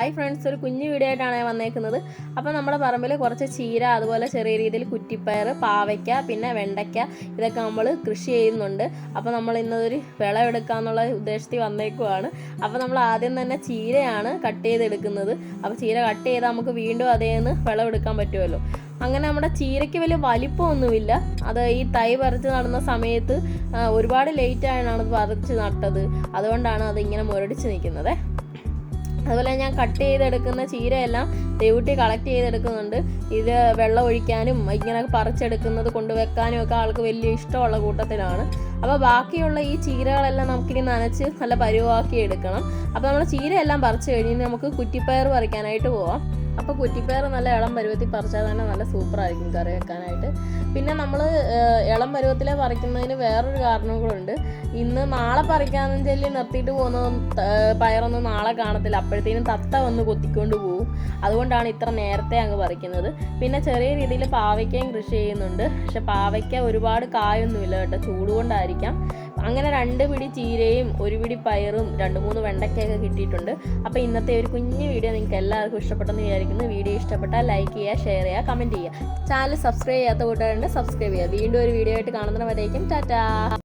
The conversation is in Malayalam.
ഹായ് ഫ്രണ്ട്സ് ഒരു കുഞ്ഞു വീഡിയോ ആയിട്ടാണ് ഞാൻ വന്നേക്കുന്നത്. അപ്പോൾ നമ്മുടെ പറമ്പിൽ കുറച്ച് ചീര അതുപോലെ ചെറിയ രീതിയിൽ കുറ്റിപ്പയർ പാവയ്ക്ക പിന്നെ വെണ്ടയ്ക്ക ഇതൊക്കെ നമ്മൾ കൃഷി ചെയ്യുന്നുണ്ട്. അപ്പോൾ നമ്മൾ ഇന്നതൊരു വിളവെടുക്കാന്നുള്ള ഉദ്ദേശത്തിൽ വന്നേക്കുവാണ്. അപ്പോൾ നമ്മൾ ആദ്യം തന്നെ ചീരയാണ് കട്ട് ചെയ്തെടുക്കുന്നത്. അപ്പോൾ ചീര കട്ട് ചെയ്താൽ നമുക്ക് വീണ്ടും അതേ നിന്ന് വിളവെടുക്കാൻ പറ്റുമല്ലോ. അങ്ങനെ നമ്മുടെ ചീരയ്ക്ക് വലിയ വലിപ്പമൊന്നുമില്ല. അത് ഈ തൈ പറിച്ച് നടന്ന സമയത്ത് ഒരുപാട് ലേറ്റായാണ് അത് പറിച്ച് നട്ടത്. അതുകൊണ്ടാണ് അത് ഇങ്ങനെ മുരടിച്ച് നിൽക്കുന്നത്. അതുപോലെ ഞാൻ കട്ട് ചെയ്തെടുക്കുന്ന ചീരയെല്ലാം ദൈവട്ടി കളക്ട് ചെയ്തെടുക്കുന്നുണ്ട്. ഇത് വെള്ളം ഒഴിക്കാനും ഇങ്ങനെ പറിച്ചെടുക്കുന്നത് കൊണ്ടുവെക്കാനും ഒക്കെ ആൾക്ക് വലിയ ഇഷ്ടമുള്ള കൂട്ടത്തിലാണ്. അപ്പോൾ ബാക്കിയുള്ള ഈ ചീരകളെല്ലാം നമുക്കിനി നനച്ച് നല്ല പരുവാക്കി എടുക്കണം. അപ്പോൾ നമ്മൾ ചീരയെല്ലാം പറിച്ചു കഴിഞ്ഞ് നമുക്ക് കുറ്റിപ്പയർ പറിക്കാനായിട്ട് പോവാം. അപ്പോൾ കുറ്റിപ്പയർ നല്ല ഇളം പരുവത്തിൽ പറിച്ചാൽ തന്നെ നല്ല സൂപ്പറായിരിക്കും കറി വെക്കാനായിട്ട്. പിന്നെ നമ്മൾ ഇളം പരുവത്തിലെ പറിക്കുന്നതിന് വേറൊരു കാരണങ്ങളുണ്ട് ഇന്ന് നാളെ പറിക്കാമെന്ന് ചൊല്ലി നിർത്തിയിട്ട് പോകുന്നതും പയറൊന്നും നാളെ കാണത്തില്ല. അപ്പോഴത്തേനും തത്ത വന്ന് കൊത്തിക്കൊണ്ട് പോകും അതുകൊണ്ടാണ് ഇത്ര നേരത്തെ അങ്ങ് പറിക്കുന്നത്. പിന്നെ ചെറിയ രീതിയിൽ പാവയ്ക്കയും കൃഷി ചെയ്യുന്നുണ്ട്. പക്ഷെ പാവയ്ക്ക ഒരുപാട് കായൊന്നുമില്ല കേട്ടോ. ചൂട് കൊണ്ടായിരിക്കാം അങ്ങനെ രണ്ട് പിടി ചീരയും ഒരു പിടി പയറും രണ്ട് മൂന്ന് വെണ്ടയ്ക്കയൊക്കെ കിട്ടിയിട്ടുണ്ട്. അപ്പോൾ ഇന്നത്തെ ഒരു കുഞ്ഞു വീഡിയോ നിങ്ങൾക്ക് എല്ലാവർക്കും ഇഷ്ടപ്പെട്ടെന്ന് വിചാരിക്കുന്നു. വീഡിയോ ഇഷ്ടപ്പെട്ടാൽ ലൈക്ക് ചെയ്യുക ഷെയർ ചെയ്യുക കമന്റ് ചെയ്യുക. ചാനൽ സബ്സ്ക്രൈബ് ചെയ്യാത്ത കൂട്ടുകാരുണ്ട് സബ്സ്ക്രൈബ് ചെയ്യുക. വീണ്ടും ഒരു വീഡിയോ ആയിട്ട് കാണുന്നവരേക്കും ടാറ്റാ